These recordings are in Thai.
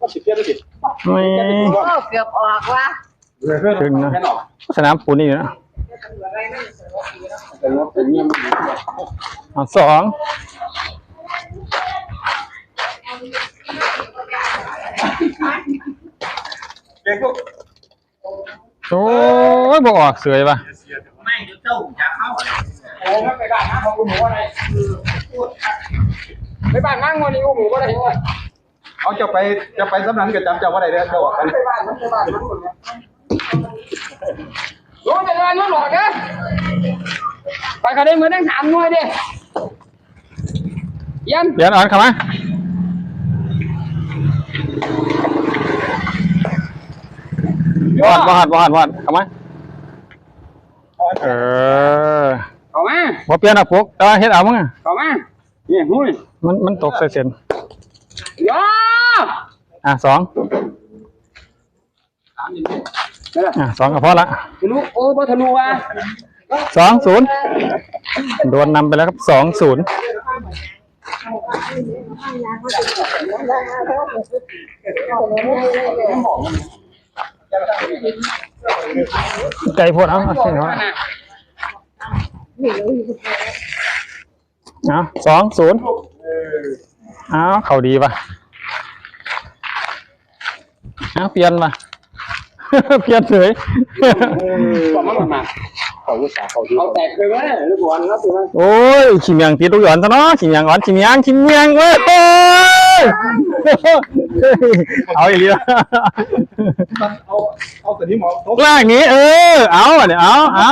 ก็สิบเพี้ยนไม่สิไม่เกือบออกว่ะถึงนะแค่นอกสนามปูนนี่อยู่นะแต่ว่าเป็นเงียมันเอาสองเก่งพวกโอ้ยบอกออกเสยป่ะไม่เดี๋ยวเจ้าจะเข้าอะไรโอ้ไม่ไปบ้นะของหมูอะไร ไปบ้านนั่งวันนี้หมูก็ได้เว้ยเอาจะไปจะไปสำนักกับจำเจ้าว่าไรเด้อเจ้าบอกกันไปบ้านไปบ้านรู้จะเดินรู้หรอกนะไปเขาได้เหมือนทั้งสามหน่วยดิยันเดี๋ยวอ่อนเข้ามาบอดบอดบอดบอดเข้ามาเออเข้ามาบ่เปลี่ยนอะปุ๊กแต่ว่าเฮ็ดเอามั้งอะเข้ามาเนี่ยหุ้ยมันมันตกใส่เส้นย่าอะสองอะสองก็พอละทะลุโอ้บ่ทะลุว่ะสองศูนย์โดนนำไปแล้วครับสองศูนย์ไก่พดเอาเอาเส้นเอา เอาสองศูนย์เอาเข่าดีป่ะเอาเปลี่ยนป่ะเปลี่ยนเลยบอกมามาเขาอุตส่าห์เขาเอาแตกไปไหมลูกบอลครับถูกไหมโอ้ยขี้เมียงตีลูกหย่อนซะเนาะขี้เมียงอ่อนขี้เมียงขี้เมียงเว้ยโอ้ย เอาอีกแล้วเอาเอาแต่ที่หมอตกลากนี้ เออ เอาอะเนี่ยเอาเอา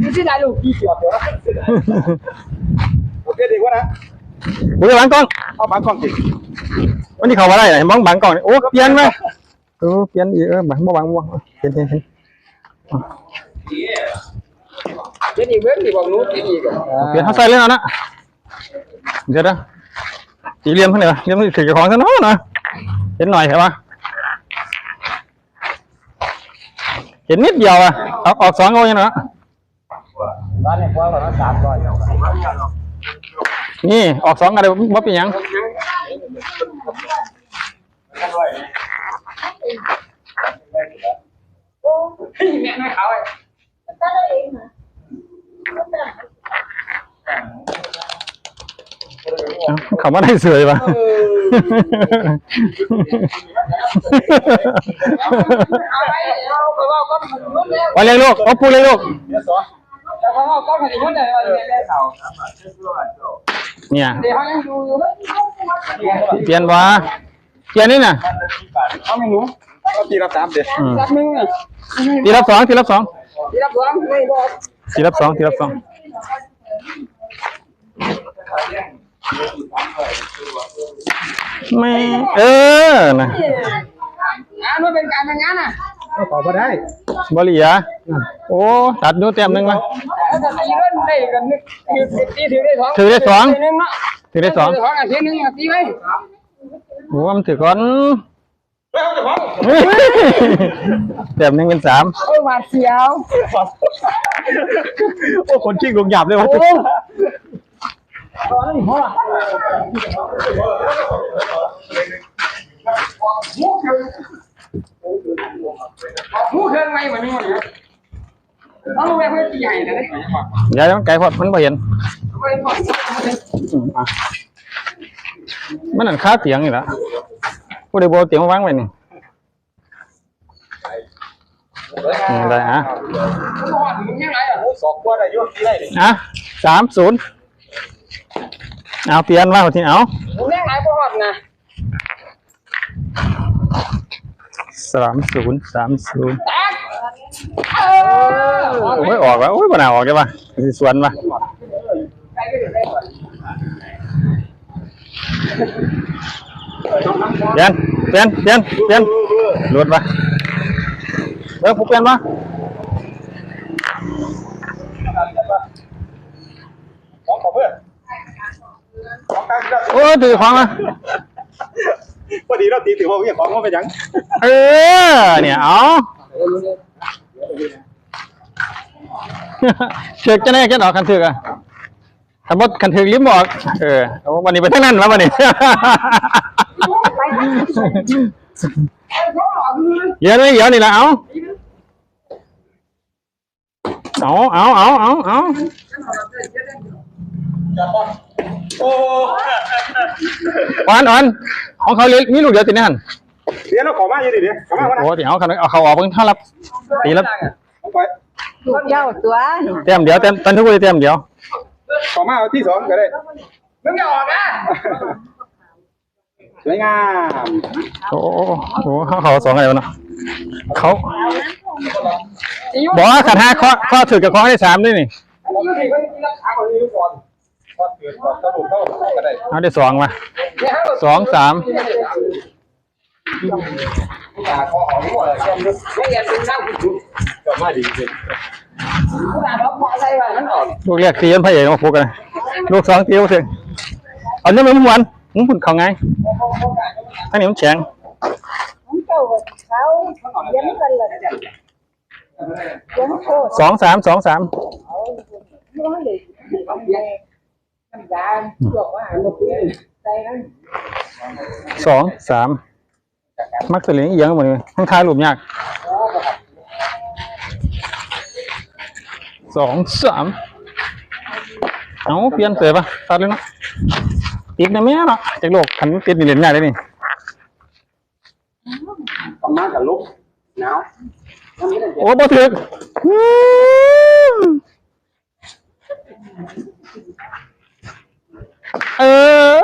อยู่ที่ไหนลูกพี่เกี่ยวเดี๋ยวโอเคดีกว่านะบุญบังกล้องเอาบางกล้องสิวันนี้เขามาได้ไหนมองบังกล้องนี่โอ้เปลี่ยนไหมเออเปลี่ยนอีกเออบังบ่บังบ่บังเปลี่ยนเปลี่ยนเปลี่ยนเจนี่เว้นดีบอกนู้เจนี่ก็เปลี่ยนเขาใส่เลยเอานะ เดี๋ยวนะสีเหลี่ยมเท่าไหร่วะเหลี่ยมถือของซะเนาะนะเห็นหน่อยเหรอวะเห็นนิดเดียวอะเอาออกสองเอาอย่างนั้นร้านเนี่ยพอก่อนสามร้อยนี่ออกสองอะไรบ่เป็นหยังแม่น้อยเขาไอ้ เอ้าเขามาได้เสยปะเอาไปเอาไปว่าก็รุ่นแล้วไปเลยลูกโอ้ปูเลยลูกเดี๋ยวสอนแต่พอก็ไม่ได้รุ่นเลยว่าแม่เขาเนี่ยเดี๋ยวเขายังดูอยู่เปลี่ยนวะเปลี่ยนนี่น่ะเขาไม่รู้ก็ตีรับสามเดี๋ยวอืมรับหนึ่งอะทีรับสองทีรับสองตีรับสองไม่บอกทีรับสองทีรับสอง ไม่เออนะงานมันเป็นการเป็นงานอะก็ขอมาได้บริยาโอ้ตัดดูเต็มหนึ่งมาแล้วก็ตีเล่นได้กันนึกคือตีถือได้สองถือได้สองหนึ่งเนาะถือได้สองถือสองอะทีหนึ่งอะตีไว้โอ้มันถือก่อนเฮ้ยเดี๋ยวผมเต็มหนึ่งเป็นสามโอ้หวาดเสียวโอ้คนขี้งงหยาบเลยวะโอ้ตอนนี้พ่อ มูเครื่องไงเหมือนนี่หมดเลยเอาลูกแม่เพื่อตีใหญ่เลยอย่าให้มันไกลพอดมันบ่เห็นไม่ปล่อยอืมอะมันนั่นค้าเตียงอยู่แล้วผู้ใดบ่เอาเตียงมาวางไว้นี่อืมได้อะพ่องยังไงอะสองกว่ายกที่ได้ดิอะสามศูนย์ เอาเปลี่ยนมาทีเอามึงยังไงพ่อหนะสามศูนย์สามศูนย์แตกเออโอ้ยออกแล้วโอ้ยปัญหาออกได้ปะสิสวนปะเปลี่ยนเปลี่ยนเปลี่ยนเปลี่ยนหลุดปะเออผู้เปลี่ยนปะของของเพื่อน ของกลางก็โอ้ยถือของมาพอดีเราตีถือว่าของว่าเป็นยังเออ เนี่ยเอาเชือกจะแน่แค่ดอกกันเถือกอะสมมติคันถึงลิ้มบอกเออโอ้วันนี้ไปทั้งนั้นแล้ววันนี้เดี๋ยวนี่เดี๋ยวนี่ละเอาเอาเอาเอาเอาเอา โอ้อ่อนอ่อนของเขาเลี้ยงมีลูกเดียวติดแน่นเดี๋ยวเราขอมาอยู่ดิเดี๋ยวขอมาวันโอ้เดี๋ยวเอาเขาเอาเขาออกเพิ่งเท่ารับตีแล้วเอาไปลูกเจ้าตัวเต็มเดี๋ยวเต็มตันทุกคนเต็มเดี๋ยว ขอมาเอาที่สองก็ได้มึงอย่าออกนะสวยงามโอ้โหโอ้โหเขาเขาสองอะไรวะเนาะเขาบอกว่าขันห้าข้อข้อถือกับข้อที่สามด้วยนี่ เอนก่อนเกิดก่อนสรุปเข้าได้สองมาสองสามอย่าขอของหมดเรียกเสียงผายงมาพูดกันลูกเรียกตีกันพระเอกมาฟุกกันลูกสองตีก็ถึงเอาเนื้อมันวันมึงพุ่นเขาไงท่านี้มันแข็งเชียงสองสามสองสาม ยเลยยาบอกว่าหมดเลยใจนั้นสองสามมักสลิงอีกอย่างหมดเลยทั้งท้ายรูปยากสองสามเอาเปลี่ยนเสือปะตัดเลยเนาะอีกนะแม่เนาะจากโลกขันติดนี่เหรียญใหญ่เลยนี่ประมาณกับลุกหนาวโอ้บ่ถึกอืม เออ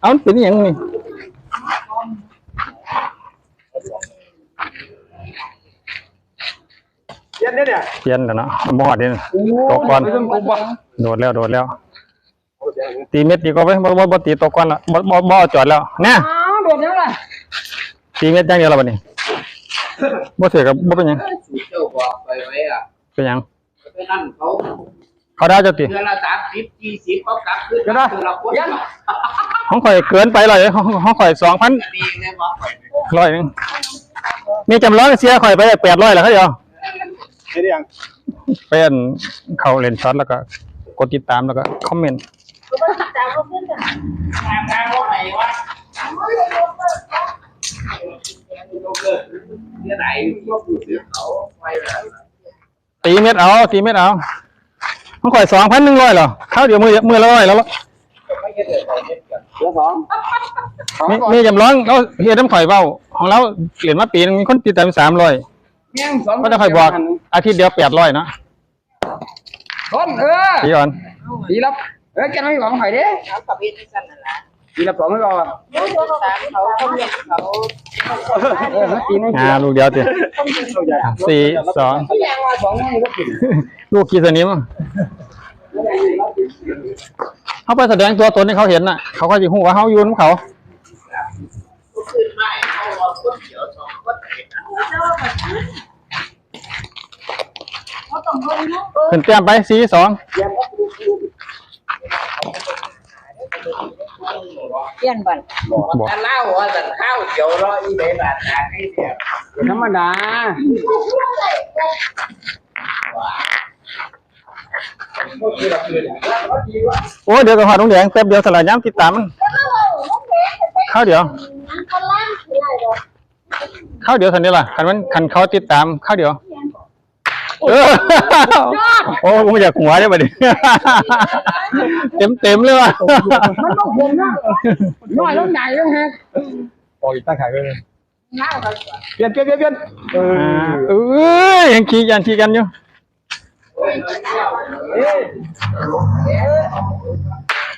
เอามันเป็นอหย่างนี่เย็นเนี่ยเนี่ยเปลี่ยนแล้วเนาะบ่ฮอดเด่นตกก่อนโดดแล้วโดดแล้ว ตีเม็ดดีกว่าไหมบ่บ่บ่ตีตกก่อนละบ่บ่บ่เอาจอดแล้วแน่อ้าวโดดยังไงตีเม็ดอย่างเดียวแล้วบัดนี้บ่ถือกับบ่เป็นหยังเจ้าบอกไปไว้อะเป็นหยังไปนั่นเขา เขาได้จะตีเดือนละสามสิบยี่สิบเขากลับขึ้นเดือนละคนยันของข่อยเกินไปเลยของของข่อย2,000ดีเลยบอกร้อยหนึงมีจำร้อยเสียข่อยไป800แล้วเขาเดียวไอ้เรื่องเป็นเขาเล่นช็อตแล้วก็ กดติดตามแล้วก็คอมเมนต์ตามเขาขึ้นกันทางทางว่าไหนวะเดือนไหนพวกผู้ซื้อเขาไปแบบตีเม็ดเอาตีเม็ดเอา มันข่อยสองพันหนึ่งร้อยเหรอเข้าเดี๋ยวมือมือละร้อยแล้วล่ะเรื่องสองมีมีจำร้องเราเฮียน้ำข่อยเบ้าของเราเหรียญมาปีนึงมีคนติดตามสามร้อยยังสองก็จะข่อยบอกอาทิตย์เดียวแปดร้อยเนาะคนเออตีก่อนดีรับเออแกไม่หวังหอยเด้เขากับพี่ที่สั่นนั่นแหละ ดีรับสองไม่รอเขาตามเขาเขาเลี้ยงเขาเออมาตีไม่อ่าลูกเดียวตีสี่สองเขาแย่งมาสองนี่ก็ผิดลูกกี่สนิมเขาไปแสดงตัวตนให้เขาเห็นน่ะ เขาก็จะหูว่าเขาอยู่น้ำเขาขึ้นไม่เขาว่าคนเดียวสองคนเห็นเขาต้องคนนู้ขึ้นเตรียมไปสี่สอง เปลี่ยนบันบอกแต่เล่าว่าแต่ข้าวเดียวรออีเดบาทให้เดียวธรรมดาโอ้เดี๋ยวก็หอดน้องแดงแป๊บเดียวสลายย้ำติดตามมันเข้าเดี๋ยวเข้าเดี๋ยวทันนี้ล่ะคันมันคันเขาติดตามเข้าเดี๋ยวเออโอ้กูไม่อยากหัวได้ป่ะดิ เต็มเต็มเลยว่ะมันต้องผมนะน้อยแล้วใหญ่แล้วฮะปล่อยตั้งขายไปเลยน้าเขาเปลี่ยนเปลี่ยนเปลี่ยนเปลี่ยนเออ่าอเอ้ยยังขี่ยันขี่กันอยู่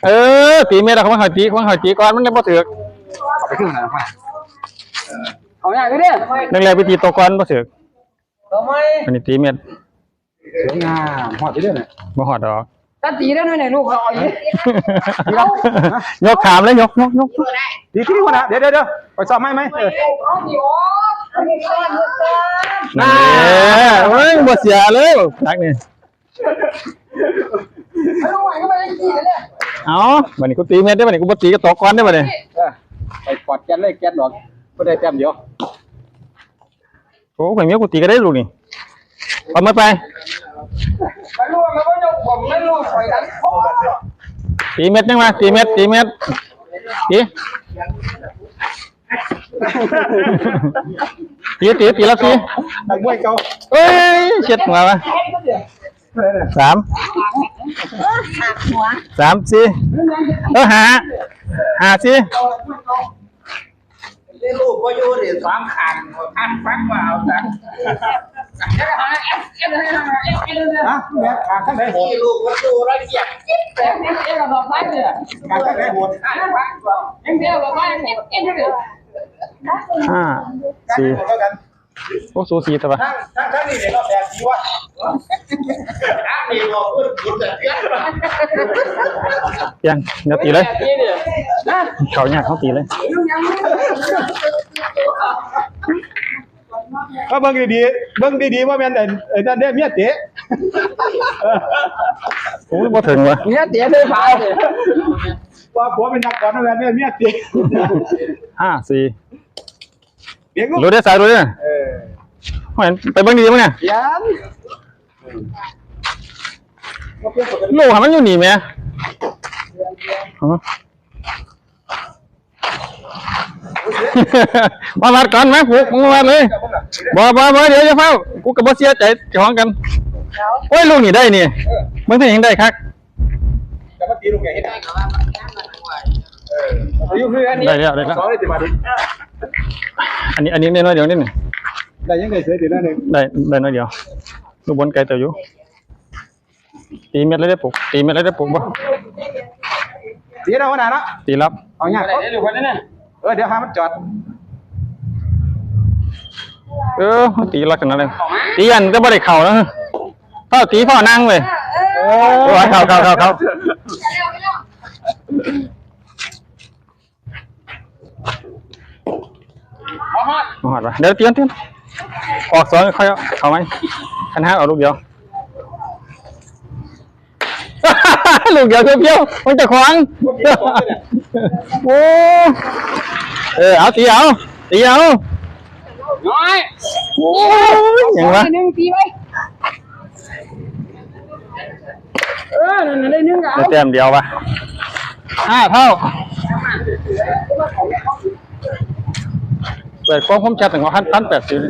เออตีเมตรเขามาหอยตีเขามาหอยตีก่อนมันเลยบ่ถือกเอาไปขึ้นหน่อยนะเอาอย่างนี้เนี่ยนักเรียนไปตีตัวก่อนบ่ถือกทำไมอันนี้ตีเมตรสวยงามหอดไปเรื่อยเลยบ่หอดดอก ถ้าตีได้ด้วยเนี่ยลูกเราเอาอย่างนี้ยกขามเลยยกยกยกดีที่นี่วะนะเดี๋ยวเดี๋ยวเดี๋ยวไปสอบไหมไหมเอออันนี้ก้อนลูกก้อนนั่นแหละเฮ้ยบ่เสียเลยนักนี่ไม่รู้ไหวก็ไม่ได้ตีเลยเอาบัดนี้กูตีเมตรได้บัดนี้กูบ่ตีก็ตกก่อนได้บัดนี้ไปปอดแก๊สเลยแก๊สดอกก็ได้แต้มเดียวโอ้ข่อยเมียกูตีก็ได้ลูกนี่เอามาไป ไม่รู้มันก็ยกผมไม่รู้ใครกันตีเม็ดยังมาตีเม็ดตีเม็ดตีตีตีตีแล้วตีนักมวยเก่าเอ้ยเช็ดหัวมาสามสามสี่เออหาหาสี่ ได้ลูกก็อยู่เดี๋ยวสองขันขันฟังว่าเอาจ้ะฮะแม่ขาข้างไหนโหดที่ลูกก็อยู่แล้วเหยียบขาข้างไหนโหดห้าสี่โหดเท่ากัน โอ้สูสีแต่ว่าทั้งทั้งทั้งนี่เนี่ยเราแบบนี้ว่าถ้ามีบอกพูดผิดแต่เพี้ยนยังเดี๋ยวตีเลยเขาเนี่ยเขาตีเลยก็เบิ่งดีๆเบิ่งดีๆว่าแม่นไอ้ไอ้นั่นเด้เมียเตะโอ้ยบ่ถึงวะเนี่ยเตี๋ยได้ฟ้าเลยว่าผัวเป็นนักบอลนั่นแหละเมียเตะห้าสี่เบียงลูกรู้ได้สายรู้ได้ เออเห็นไปเบิ่งดีมั้งเนี่ยยันลูกหามันอยู่นี่แม่ฮะ มาวัดก่อนไหมผูกมาวัดเลยบ่บ่บ่เดี๋ยวจะเฝ้ากูกับบ่เสียใจเจ้าของกันโอ้ยลูกนี่ได้นี่มึงถึงยังได้คักจะมาตีลูกใหญ่ให้ได้อายุคืออันนี้ได้แล้วได้แล้วสองเลยจะมาดิอันนี้อันนี้น้อยๆเดียวนิดหนึง ได้ยังไงเสียดีนั่นเองได้ได้น้อยเดียวลูกบนไกลเต่าอยู่ตีเม็ดเลยได้ปลูกตีเม็ดเลยได้ปลูกบ่ตีเราขนาดนะตีรับเอาเนี่ยอะไรได้ดูคนนั้นน่ะเออเดี๋ยวพามันจอดเออตีลักษณะเลยตีอันก็บ่ได้เข่าแล้วเฝ้าตีเฝ้านั่งเลยโอ้ยเข่าเข่าเข่าเข่าเอาฮอดมาหอดปะเดี๋ยวเตียนเตียน ออกสองค่อยเอาเข้าไหมคันห้าเอาลูกเดียว ลูกเดียวเพียวๆมันจะขวางโอ้เออเอาตีเอาตีเอาน้อยโอ้ยอย่างวะหนึ่งตีไว้เออนั่นได้หนึ่งเอาได้แต้มเดียวปะห้าเท่า ปิดความผมชัดถึงว่าพันพันแปดสิบ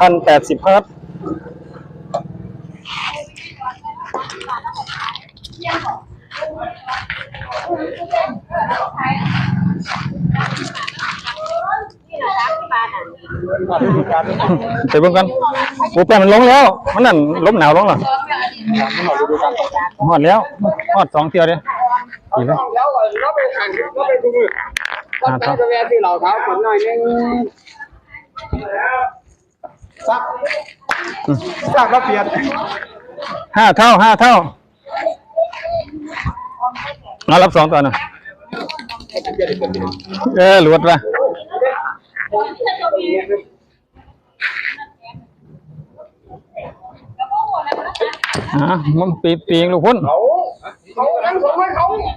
พันแปดสิบครั ไปเบิ่งกันปูแป้นมันลงแล้ว มันนั่นลมหนาวลงแล้วหอดแล้วหอดสองเที่ยวเด้อีกแล้วแล้วก็ไปขันก็ไปดูมือก็ไปกาแฟที่เราเท้าคนหน่อยนึงซักซักแล้วเปลี่ยนห้าเท่าห้าเท่าเอารับสองตัวน่อยเออหลวดว่ะ อะมันปีปีงลูกพุ่นเขาเขาทั้งสองให้เขาอันนี้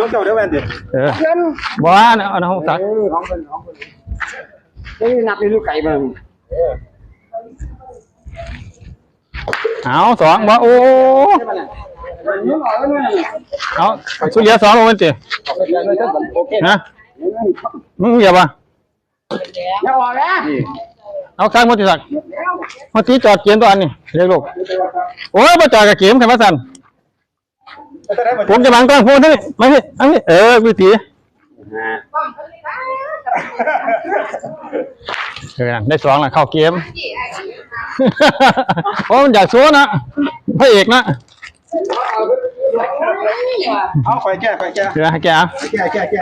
เขาเจ้าได้แวนดิเออเงินบ้านเอาน้องสักเออของเป็นของเป็นนี่นับในลูกไก่มันเอาสองบ่โอ้เอาสุเรียสองลงมันจีฮะมึงเหยียบ อะอย่าบอกนะเอาข้างมติศักดิ์มติจอดเกียนตัวอันนี่เรียกลูกโอ้ยมาจอดกับเกียมแค่มาสั่นจะได้หมดผมจะบังกล้องพูดที่นี่มาพี่อันนี้เออวิธีเออได้สองละเข้าเกมโอ้มันอยากสู้นะพระเอกนะเอาไฟแก้ไฟแก้เดี๋ยวให้แกเอา แก้แก้แก้